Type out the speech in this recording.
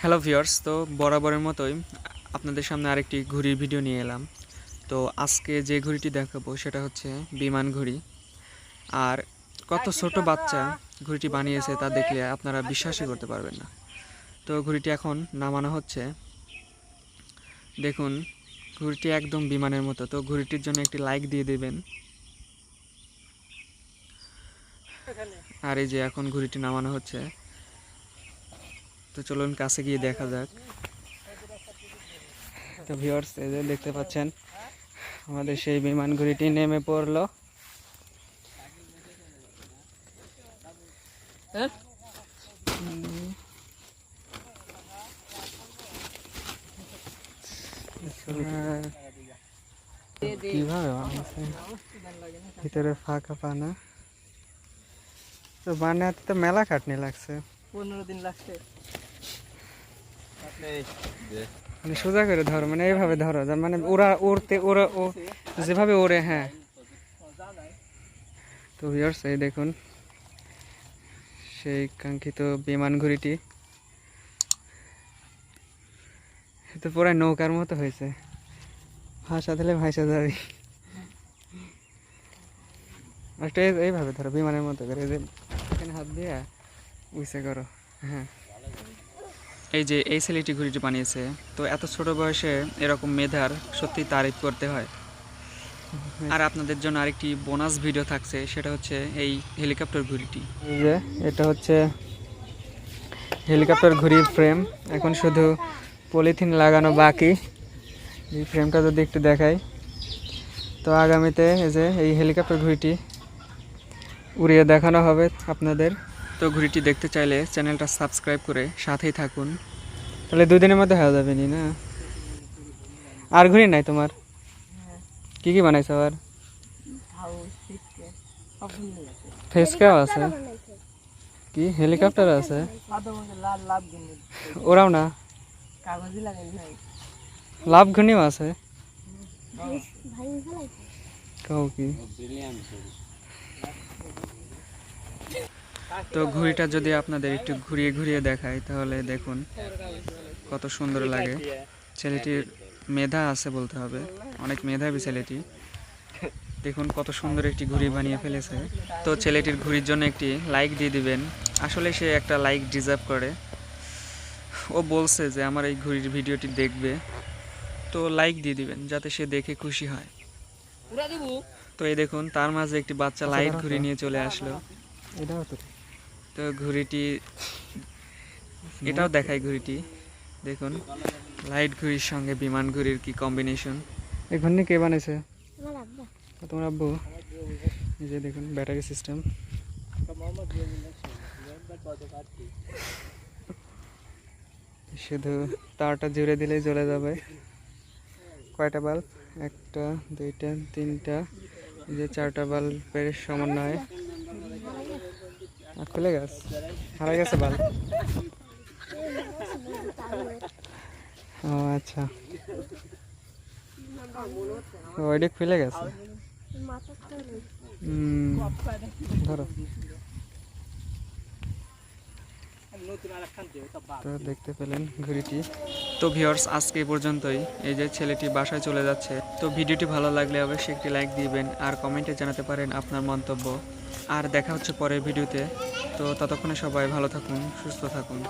Hello viewers তো বরাবরের মতোই আপনাদের সামনে আরেকটি ঘড়ির ভিডিও নিয়ে এলাম। তো আজকে যে ঘড়িটি দেখাবো সেটা হচ্ছে বিমান ঘড়ি। আর কত ছোট বাচ্চা ঘড়িটি বানিয়েছে তা দেখলে আপনারা বিশ্বাসই করতে পারবেন না। তো ঘড়িটি এখন নামানো হচ্ছে। দেখুন ঘড়িটি একদম বিমানের মতো। তো ঘড়িটির জন্য একটি লাইক দিয়ে দেবেন। আর এই যে এখন ঘড়িটি নামানো হচ্ছে। তো চলুন কাছে গিয়ে দেখা যাক। তো ভিউয়ার্স এই যে দেখতে পাচ্ছেন আমাদের সেই বিমান ঘুড়িটি নেমে পড়ল। কীভাবে ভিতরে ফাঁকা পানা। তো বানাতে তো মেলা খাটনি লাগছে। পনেরো দিন লাগছে। মানে সোজা করে ধরো মানে এইভাবে ধরো মানে ওরা উড়তে, ওরা ও যেভাবে ওড়ে হ্যাঁ। তো ভিউয়ার্স এই দেখুন, সেই কাঙ্ক্ষিত বিমান ঘুড়িটি। তো পুরাই নৌকার মতো হয়েছে। ভাষা দিলে ভাষা যাবে এইভাবে ধরো, বিমানের মতো করে, যে হাত দিয়ে উইসে করো হ্যাঁ। এই যে এই ছেলেটি ঘুড়িটি বানিয়েছে তো এত ছোট বয়সে এরকম মেধার সত্যি তারিফ করতে হয়। আর আপনাদের জন্য আরেকটি বোনাস ভিডিও থাকছে সেটা হচ্ছে এই হেলিকপ্টার ঘুড়িটি। এই যে এটা হচ্ছে হেলিকপ্টার ঘুড়ির ফ্রেম এখন শুধু পলিথিন লাগানো বাকি। এই ফ্রেমটা যদি একটু দেখাই। তো আগামীতে এই যে এই হেলিকপ্টার ঘুড়িটি উড়িয়ে দেখানো হবে আপনাদের। তো ঘুড়িটি দেখতে চাইলে চ্যানেলটা সাবস্ক্রাইব করে সাথেই থাকুন। তাহলে দুই দিনের মধ্যে হয়ে যাবে নি না? আর ঘুড়ি নাই তোমার? কি কি বানাইছো আবার? হাউস সিটকে সব মিলে গেছে। ফেস ক্যাপ আছে। কি? হেলিকপ্টার আছে? ওরাও না? লাভ ঘুড়িও আছে? কাউ কি? তো ঘুড়িটা যদি আপনাদের একটু ঘুরিয়ে ঘুরিয়ে দেখায় তাহলে দেখুন কত সুন্দর লাগে। ছেলেটির মেধা আছে বলতে হবে। অনেক মেধাবী ছেলেটি। দেখুন কত সুন্দর একটি ঘুড়ি বানিয়ে ফেলেছে। তো ছেলেটির ঘুড়ির জন্য একটি লাইক দিয়ে দিবেন। আসলে সে একটা লাইক ডিজার্ভ করে। ও বলছে যে আমার এই ঘুড়ির ভিডিওটি দেখবে। তো লাইক দিয়ে দিবেন যাতে সে দেখে খুশি হয়। তো এই দেখুন তার মাঝে একটি বাচ্চা লাইট ঘুড়ি নিয়ে চলে আসলো। এটাও তো তো ঘুড়িটি, এটাও দেখায় ঘুড়িটি। দেখুন, লাইট ঘুড়ির সঙ্গে বিমান ঘুড়ির কি কম্বিনেশন ঘূর্ণি কে বানাইছে? ও তোমার আব্বু। এই যে দেখুন ব্যাটারি সিস্টেম শুধু তারটা জুড়ে দিলেই জ্বলে যাবে। কয়টা বাল্ব একটা, দুইটা, তিনটা। এই যে চারটা বাল্বের সমন্বয়ে। খুলে গেছে। হারা গেছে বাল্ব ও আচ্ছা। ওইটা খুলে গেছে। ধরো। তো দেখতে পেলেন ঘড়িটি। তো ভিওর্স আজকে এই পর্যন্তই। এই যে ছেলেটি বাসায় চলে যাচ্ছে। তো ভিডিওটি ভালো লাগলে অবশ্যই একটি লাইক দিবেন আর কমেন্টে জানাতে পারেন আপনার মন্তব্য। আর দেখা হচ্ছে পরের ভিডিওতে। তো ততক্ষণে সবাই ভালো থাকুন সুস্থ থাকুন।